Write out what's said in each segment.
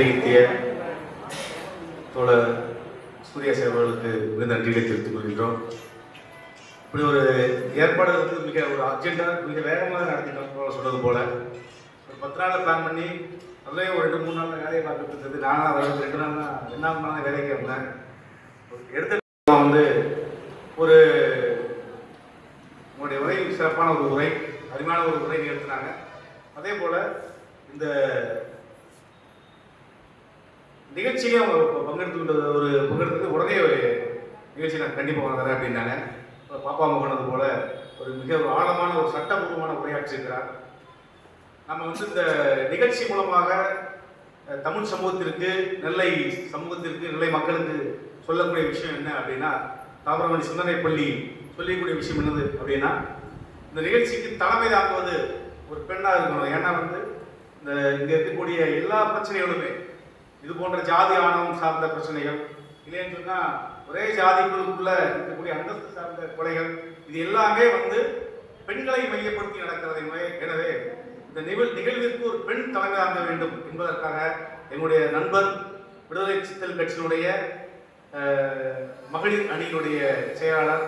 மேடையெத்திய தோழர் சூர்யா அவர்களுக்கு மிகுந்த நன்றிகளை தெரிவித்துக் கொள்கின்றோம். இப்படி ஒரு ஏற்பாடு வந்து மிக ஒரு அர்ஜென்ட்டாக மிக வேகமாக நடத்திட்டோம் சொல்றது சொன்னது போல. ஒரு பத்து நாளில் பிளான் பண்ணி அதுலேயும் ஒரு ரெண்டு மூணு நாள் வேலையை பார்த்துட்டு இருந்தது. நானாக வரது ரெண்டு நாள் தான் ரெண்டாவது நாள் வேலைக்கு வந்தேன் எடுத்த வந்து ஒரு உங்களுடைய உரை சிறப்பான ஒரு உரை அருமையான ஒரு உரை நிகழ்த்தினாங்க. அதே போல் இந்த நிகழ்ச்சியிலே அவங்க ப- பங்கெடுத்துக்கிட்டது ஒரு பங்கெடுத்து உடனே ஒரு நிகழ்ச்சி நான் கண்டிப்பாக வளர்றேன் அப்படின்னாங்க. இப்ப பாப்பா மகனது போல ஒரு மிக ஒரு ஆழமான ஒரு சட்டபூர்வமான உரையாற்றிருக்கிறார் நம்ம வந்து இந்த நிகழ்ச்சி மூலமாக தமிழ் சமூகத்திற்கு நெல்லை சமூகத்திற்கு நெல்லை மக்களுக்கு சொல்லக்கூடிய விஷயம் என்ன அப்படின்னா தாமிரபரணி சிந்தனை பள்ளி சொல்லக்கூடிய விஷயம் என்னது அப்படின்னா இந்த நிகழ்ச்சிக்கு தலைமை தாங்குவது ஒரு பெண்ணாக இருக்கணும். ஏன்னா வந்து இந்த இங்கே இருக்கக்கூடிய எல்லா பிரச்சனைகளுமே இது போன்ற ஜாதி ஆணவம் சார்ந்த பிரச்சனைகள். இல்லைன்னு சொன்னால் ஒரே ஜாதிக்குள்ளுக்குள்ள இருக்கக்கூடிய அந்தஸ்து சார்ந்த கொலைகள் இது எல்லாமே வந்து பெண்களை மையப்படுத்தி நடக்கிறது எனவே- இந்த நிகழ் நிகழ்விற்கு ஒரு பெண் தலைமையாக வேண்டும் என்பதற்காக எங்களுடைய நண்பர் விடுதலை சித்தல் கட்சியினுடைய மகளிர் அணியினுடைய செயலாளர்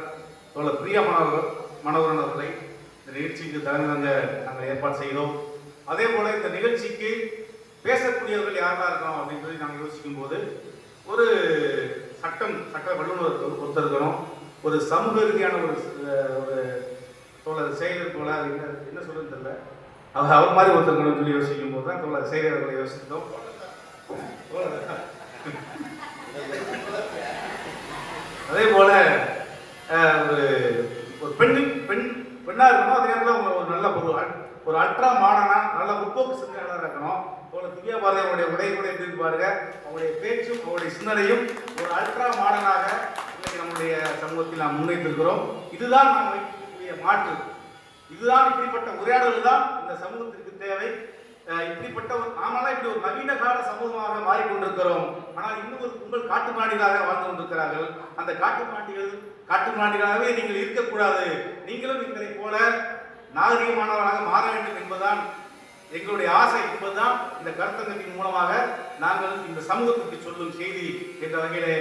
தோழர் பிரியா மனோகர் மனோகரன் அவர்களை இந்த நிகழ்ச்சிக்கு தலைமை நாங்கள் ஏற்பாடு செய்தோம். அதே போல இந்த நிகழ்ச்சிக்கு பேசக்கூடியவர்கள் யாரெல்லாம் இருக்கணும் அப்படின்னு சொல்லி நாங்கள் யோசிக்கும் போது ஒரு சட்டம் சட்ட வல்லுநர் ஒரு- ஒருத்தர் இருக்கணும் ஒரு சமூக ரீதியான ஒரு ஒரு தோழர் செயலர் போல அது என்ன என்ன சொல்றது தெரியல. அவர் அவர் மாதிரி ஒருத்தர் சொல்லி யோசிக்கும் போது தான் தோழர் செயலர்களை யோசித்தோம். அதே போல ஒரு ஒரு பெண் பெண் பெண்ணா இருக்கணும். அதே நேரத்தில் அவங்க ஒரு நல்ல ஒரு அல்- ஒரு அல்ட்ரா மாடனா நல்ல முற்போக்கு சிந்தனையாளராக இருக்கணும். ஒரு திவ்யா பாரதி அவருடைய உடை கூட எப்படி பாருங்க. அவருடைய பேச்சும் அவருடைய சிந்தனையும் ஒரு அல்ட்ரா மாடனாக இன்னைக்கு நம்முடைய சமூகத்தில் நாம் முன்வைத்திருக்கிறோம். இதுதான் நாம் வைக்கக்கூடிய மாற்று. இதுதான் இப்படிப்பட்ட உரையாடல் தான் இந்த சமூகத்திற்கு தேவை. இப்படிப்பட்ட ஒரு நாமெல்லாம் இப்படி ஒரு நவீன கால சமூகமாக மாறிக்கொண்டிருக்கிறோம். ஆனால் இன்னும் ஒரு கும்பல் காட்டுமாண்டிகளாக வாழ்ந்து கொண்டிருக்கிறார்கள். அந்த காட்டு பிராணிகள் காட்டு நீங்கள் இருக்கக்கூடாது. நீங்களும் எங்களை போல நாகரிகமானவராக மாற வேண்டும் என்பதுதான் எங்களுடைய ஆசை என்பதுதான் இந்த கருத்தங்கத்தின் மூலமாக நாங்கள் இந்த சமூகத்திற்கு சொல்லும் செய்தி என்ற வகையிலே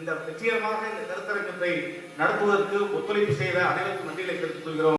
இந்த வெற்றிகரமாக இந்த கருத்தரங்கத்தை நடத்துவதற்கு ஒத்துழைப்பு செய்த அனைவருக்கும் நன்றிகளை தெரிவித்துக் கொள்கிறோம்.